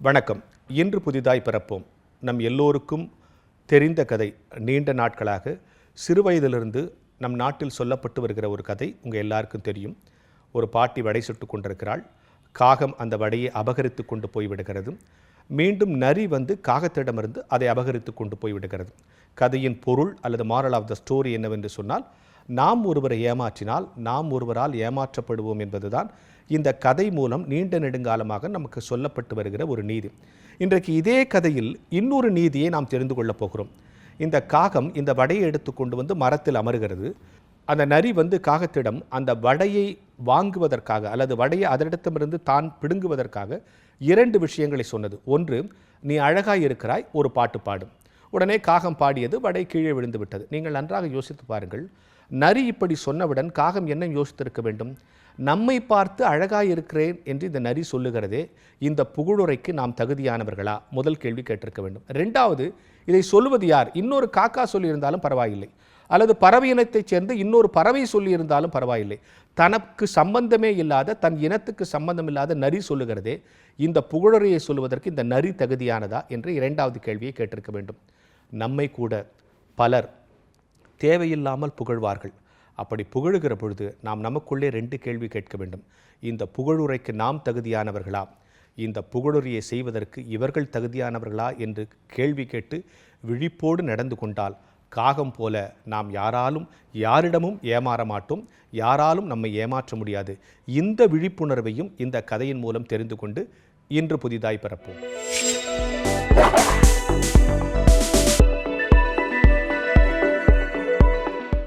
வணக்கம். இன்று புதிதாய் பிறப்போம். நம் எல்லோருக்கும் தெரிந்த கதை நீண்ட நாட்களாக சிறுவயதிலிருந்து நம் நாட்டில் சொல்லப்பட்டு வருகிற ஒரு கதை உங்கள் எல்லாருக்கும் தெரியும். ஒரு பாட்டி வடை சுட்டு கொண்டிருக்கிறாள். காகம் அந்த வடையை அபகரித்து கொண்டு போய்விடுகிறது மீண்டும் நரி வந்து காகத்திடமிருந்து அதை அபகரித்து கொண்டு போய்விடுகிறது கதையின் பொருள் அல்லது மாரல் ஆஃப் த ஸ்டோரி என்னவென்று சொன்னால் நாம் ஒருவரை ஏமாற்றினால் நாம் ஒருவரால் ஏமாற்றப்படுவோம் என்பதுதான் இந்த கதை மூலம் நீண்ட நெடுங்காலமாக நமக்கு சொல்லப்பட்டு வருகிற ஒரு நீதி. இன்றைக்கு இதே கதையில் இன்னொரு நீதியை நாம் தெரிந்து கொள்ளப் போகிறோம். இந்த காகம் இந்த வடையை எடுத்து கொண்டு வந்து மரத்தில் அமருகிறது. அந்த நரி வந்து காகத்திடம் அந்த வடையை வாங்குவதற்காக அல்லது வடையை அதனிடத்திலிருந்து தான் பிடுங்குவதற்காக இரண்டு விஷயங்களை சொன்னது. ஒன்று நீ அழகாய் இருக்கிறாய் ஒரு பாட்டு பாடும் உடனே காகம் பாடியது வடை கீழே விழுந்து விட்டது. நீங்கள் நன்றாக யோசித்து பாருங்கள். நரி இப்படி சொன்னவுடன் காகம் என்ன யோசித்திருக்க வேண்டும்? நம்மை பார்த்து அழகாய் இருக்கிறேன் என்று இந்த நரி சொல்லுகிறதே இந்த புகழுரைக்கு நாம் தகுதியானவர்களா? முதல் கேள்வி கேட்டிருக்க வேண்டும். ரெண்டாவது இதை சொல்லுவது யார்? இன்னொரு காக்கா சொல்லியிருந்தாலும் பரவாயில்லை. அல்லது பறவை இனத்தைச் சேர்ந்து இன்னொரு பறவை சொல்லியிருந்தாலும் பரவாயில்லை. தனக்கு சம்பந்தமே இல்லாத தன் இனத்துக்கு சம்பந்தம் இல்லாத நரி சொல்லுகிறதே இந்த புகழுரையை சொல்வதற்கு இந்த நரி தகுதியானதா? என்று இரண்டாவது கேள்வியை கேட்டிருக்க வேண்டும். நம்மை கூட பலர் தேவையில்லாமல் புகழ்வார்கள். அப்படி புகழுகிற பொழுது நாம் நமக்குள்ளே ரெண்டு கேள்வி கேட்க வேண்டும். இந்த புகழுரைக்கு நாம் தகுதியானவர்களா? இந்த புகழுரையை செய்வதற்கு இவர்கள் தகுதியானவர்களா? என்று கேள்வி கேட்டு விழிப்போடு நடந்து கொண்டால் காகம் போல நாம் யாராலும் யாரிடமும் ஏமாற மாட்டோம். யாராலும் நம்மை ஏமாற்ற முடியாது. இந்த விழிப்புணர்வையும் இந்த கதையின் மூலம் தெரிந்து கொண்டு இன்று புதிதாய் பிறப்போம்.